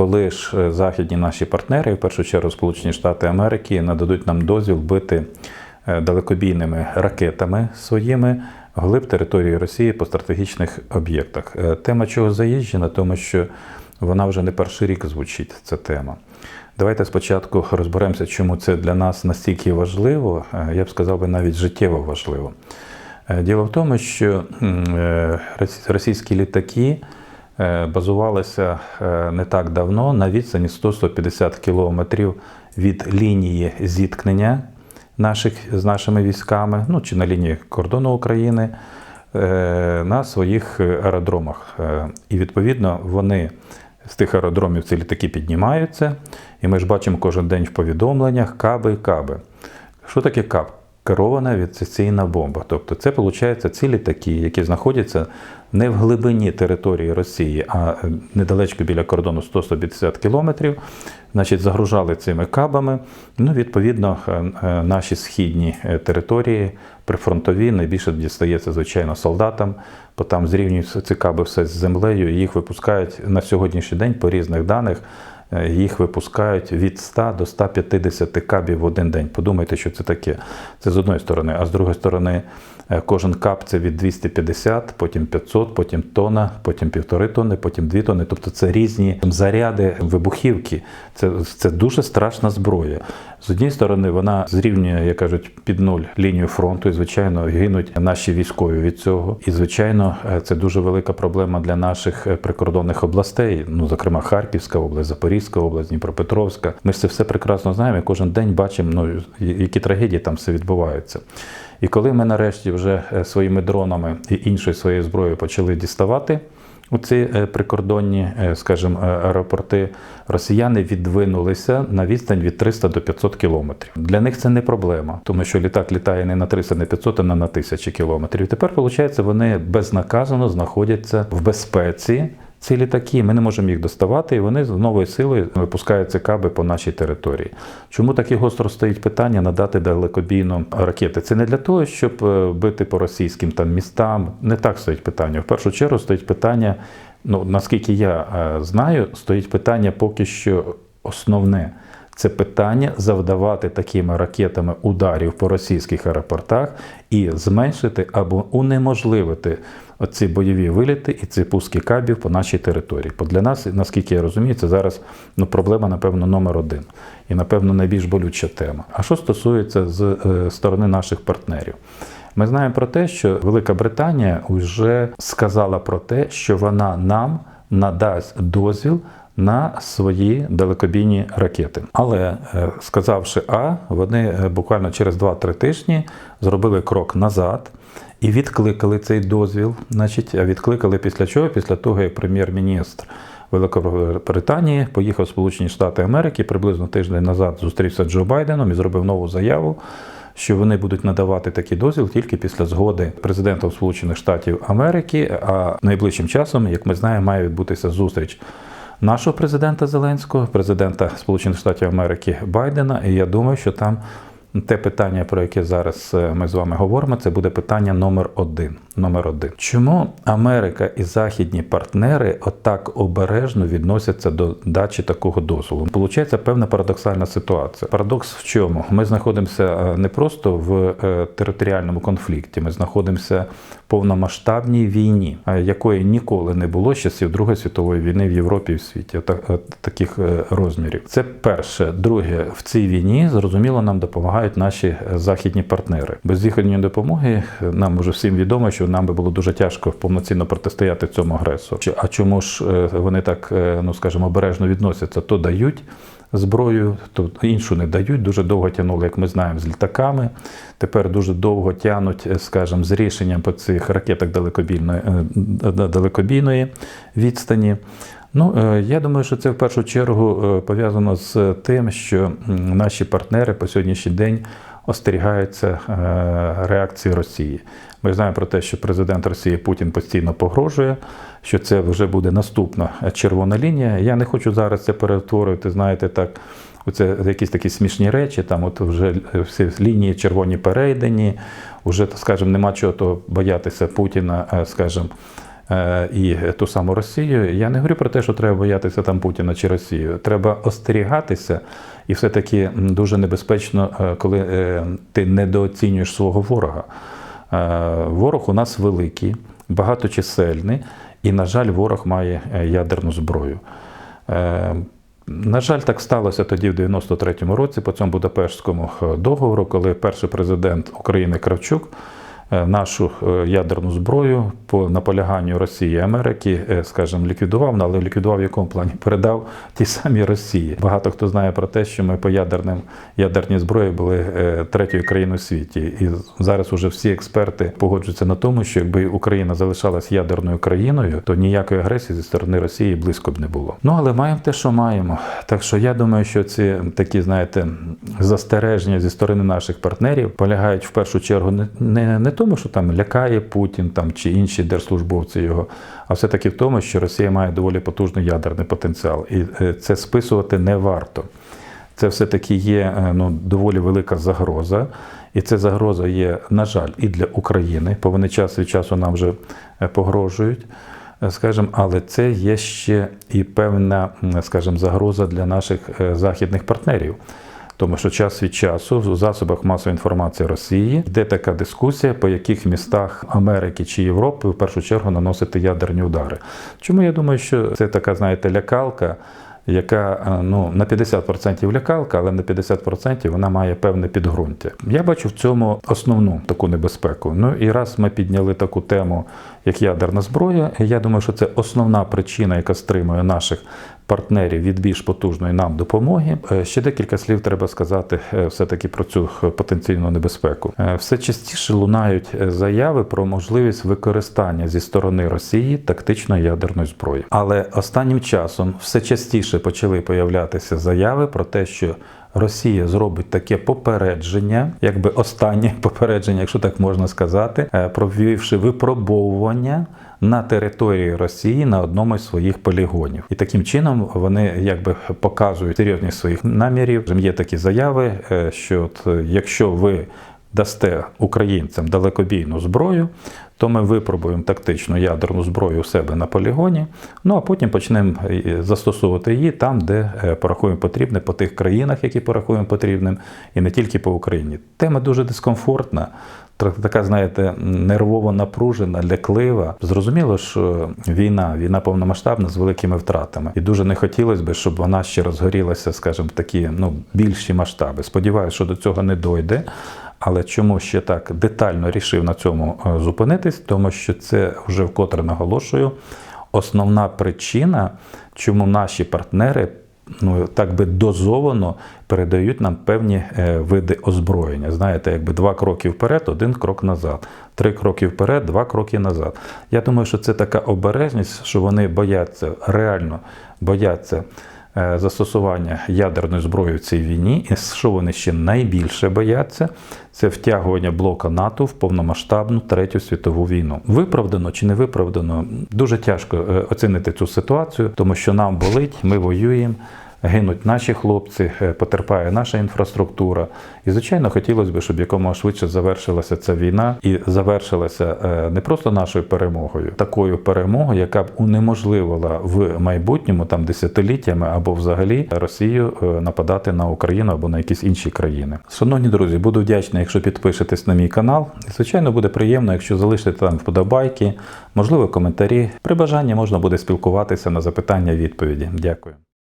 коли ж е, західні наші партнери, в першу чергу Сполучені Штати Америки, нададуть нам дозвіл бити е, далекобійними ракетами своїми глиб території Росії по стратегічних об'єктах. Е, Тема чого заїжджена, тому що вона вже не перший рік звучить. Ця тема. Давайте спочатку розберемося, чому це для нас настільки важливо, я б сказав би навіть життєво важливо. Діло в тому, що російські літаки е, базувалися е, не так давно на відстані 100-150 кілометрів від лінії зіткнення наших, з нашими військами, ну чи на лінії кордону України е, на своїх аеродромах. І відповідно вони з тих аеродромів ці літаки піднімаються, і ми ж бачимо кожен день в повідомленнях каби і каби. Що таке каб? Керована відсеційна бомба. Тобто це виходить ці літаки, які знаходяться не в глибині території Росії, а е, недалечко біля кордону 100-150 кілометрів, значить, загружали цими кабами. Ну, відповідно, е, е, наші східні території прифронтові найбільше дістається, звичайно, солдатам, бо там зрівнюють ці каби все з землею, і їх випускають на сьогоднішній день по різних даних. Е, Їх випускають від 100 до 150 кабів в один день. Подумайте, що це таке. Це з одної сторони, а з другої сторони, е, кожен кап це від 250, потім 500, потім тонна, потім півтори тонни, потім дві тонни. Тобто це різні заряди вибухівки. Це, це дуже страшна зброя. З однієї сторони, вона зрівнює, як кажуть, під нуль лінію фронту, і звичайно гинуть наші військові від цього. І звичайно, е, це дуже велика проблема для наших е, прикордонних областей, ну зокрема Харківська область, Запорізька область, Дніпропетровська. Ми ж це все прекрасно знаємо. і Кожен день бачимо, ну які трагедії там все відбуваються. І коли ми нарешті вже е, своїми дронами і іншою своєю зброєю почали діставати. У ці е, прикордонні, е, скажімо, е, аеропорти росіяни відвинулися на відстань від 300 до 500 кілометрів. Для них це не проблема, тому що літак літає не на 300, не 500, а на 1000 кілометрів. І тепер, виходить, вони безнаказано знаходяться в безпеці. Ці літаки, ми не можемо їх доставати, і вони з новою силою випускають цикаби по нашій території. Чому таке гостро стоїть питання надати далекобійно ракети? Це не для того, щоб е, бити по російським там містам. Не так стоїть питання. В першу чергу стоїть питання. Ну наскільки я е, знаю, стоїть питання поки що основне. Це питання завдавати такими ракетами ударів по російських аеропортах і зменшити або унеможливити оці бойові виліти і ці пуски кабів по нашій території. Бо для нас, наскільки я розумію, це зараз ну, проблема, напевно, номер один і, напевно, найбільш болюча тема. А що стосується з е, сторони наших партнерів? Ми знаємо про те, що Велика Британія вже сказала про те, що вона нам надасть дозвіл на свої далекобійні ракети. Але е, сказавши А, вони е, буквально через 2-3 тижні зробили крок назад. І відкликали цей дозвіл. Значить, відкликали після чого? Після того, як прем'єр-міністр Великобританії поїхав в Сполучені Штати Америки приблизно тиждень назад зустрівся з Джо Байденом і зробив нову заяву, що вони будуть надавати такий дозвіл тільки після згоди президента Сполучених Штатів Америки. А найближчим часом, як ми знаємо, має відбутися зустріч нашого президента Зеленського, президента Сполучених Штатів Америки Байдена. І я думаю, що там те питання, про яке зараз е, ми з вами говоримо, це буде питання номер один. Номер один. Чому Америка і західні партнери отак обережно відносяться до дачі такого дозволу? Получається певна парадоксальна ситуація. Парадокс в чому? Ми знаходимося е, не просто в е, територіальному конфлікті, ми знаходимося повномасштабній війні, е, якої ніколи не було з часів Другої світової війни в Європі і в світі. Таких е, розмірів. Це перше. Друге, в цій війні зрозуміло нам допомагають наші е, західні партнери. Без їхньої допомоги е, нам уже всім відомо, що нам би було дуже тяжко повноцінно протистояти цьому агресору. А чому ж е, вони так, е, ну скажімо, обережно відносяться? То дають зброю, то іншу не дають. Дуже довго тягнули, як ми знаємо, з літаками. Тепер дуже довго тягнуть, е, скажімо, з рішенням по цих ракетах далекобійної, е, далекобійної відстані. Ну, е, я думаю, що це в першу чергу пов'язано з тим, що наші партнери по сьогоднішній день остерігаються е, реакції Росії. Ми знаємо про те, що президент Росії Путін постійно погрожує, що це вже буде наступна червона лінія. Я не хочу зараз це перетворювати, знаєте, так. Оце якісь такі смішні речі, там от вже всі лінії червоні перейдені, вже, скажімо, нема чого то боятися Путіна, е, скажімо, і ту саму Росію. Я не говорю про те, що треба боятися там Путіна чи Росію. Треба остерігатися, і все-таки дуже небезпечно, е, коли е, ти недооцінюєш свого ворога. Е, Ворог у нас великий, багаточисельний, і, на жаль, ворог має е, ядерну зброю. Е, На жаль, так сталося тоді в 93-му році по цьому Будапештському е, договору, коли перший президент України Кравчук е, нашу е, ядерну зброю по наполяганню Росії і Америки, е, скажімо, ліквідував, ну, але ліквідував в якому плані передав тій самій Росії. Багато хто знає про те, що ми по ядерним ядерній зброї були е, третьою країною в світі. І зараз уже всі експерти погоджуються на тому, що якби Україна залишалась ядерною країною, то ніякої агресії зі сторони Росії близько б не було. Ну але маємо те, що маємо. Так що я думаю, що ці такі, знаєте, застереження зі сторони наших партнерів полягають в першу чергу не, не, не тому, що там лякає Путін там чи інші держслужбовці його, а все-таки в тому, що Росія має доволі потужний ядерний потенціал, і е, це списувати не варто. Це все-таки є е, ну, доволі велика загроза. І ця загроза є, на жаль, і для України, бо вони час від часу нам вже е, погрожують. Скажем, але це є ще і певна, скажімо, загроза для наших західних партнерів. Тому що час від часу в засобах масової інформації Росії йде така дискусія, по яких містах Америки чи Європи в першу чергу наносити ядерні удари. Чому я думаю, що це така, знаєте, лякалка, яка е, ну, на 50% лякалка, але на 50% вона має певне підґрунтя. Я бачу в цьому основну таку небезпеку. Ну і раз ми підняли таку тему, як ядерна зброя, я думаю, що це основна причина, яка стримує наших партнерів від більш потужної нам допомоги. Е, Ще декілька слів треба сказати е, все-таки про цю е, потенційну небезпеку. Все частіше лунають заяви про можливість використання зі сторони Росії тактичної ядерної зброї. Але останнім часом все частіше почали появлятися заяви про те, що Росія зробить таке попередження, якби останнє попередження, якщо так можна сказати, провівши випробовування на території Росії на одному із своїх полігонів. І таким чином вони якби показують серйозність своїх намірів. Є такі заяви, е, що от, е, якщо ви дасте українцям далекобійну зброю, то ми випробуємо тактичну ядерну зброю у себе на полігоні. Ну а потім почнемо е, застосовувати її там, де е, порахуємо потрібне, по тих країнах, які порахуємо потрібним, і не тільки по Україні. Тема дуже дискомфортна. Така, знаєте, нервово напружена, ляклива. Зрозуміло, що війна, війна повномасштабна з великими втратами. І дуже не хотілося б, щоб вона ще розгорілася, скажімо, такі ну, більші масштаби. Сподіваюся, що до цього не дойде. Але чому ще так детально рішив на цьому е, зупинитись? Тому що це вже вкотре наголошую. Основна причина, чому наші партнери ну так би дозовано передають нам певні е, види озброєння. Знаєте, якби два кроки вперед, один крок назад, три кроки вперед, два кроки назад. Я думаю, що це така обережність, що вони бояться реально бояться. Е, Застосування ядерної зброї в цій війні, і що вони ще найбільше бояться, це втягування блока НАТО в повномасштабну третю світову війну. Виправдано чи не виправдано, дуже тяжко е, оцінити цю ситуацію, тому що нам болить, ми воюємо. Гинуть наші хлопці, е, потерпає наша інфраструктура. І, звичайно, хотілося б, щоб якомога швидше завершилася ця війна і завершилася е, не просто нашою перемогою, такою перемогою, яка б унеможливила в майбутньому там десятиліттями або взагалі Росію е, нападати на Україну або на якісь інші країни. Шановні друзі, буду вдячний, якщо підпишетесь на мій канал. І, звичайно, буде приємно, якщо залишите там вподобайки, можливо, коментарі. При бажанні можна буде спілкуватися на запитання відповіді. Дякую.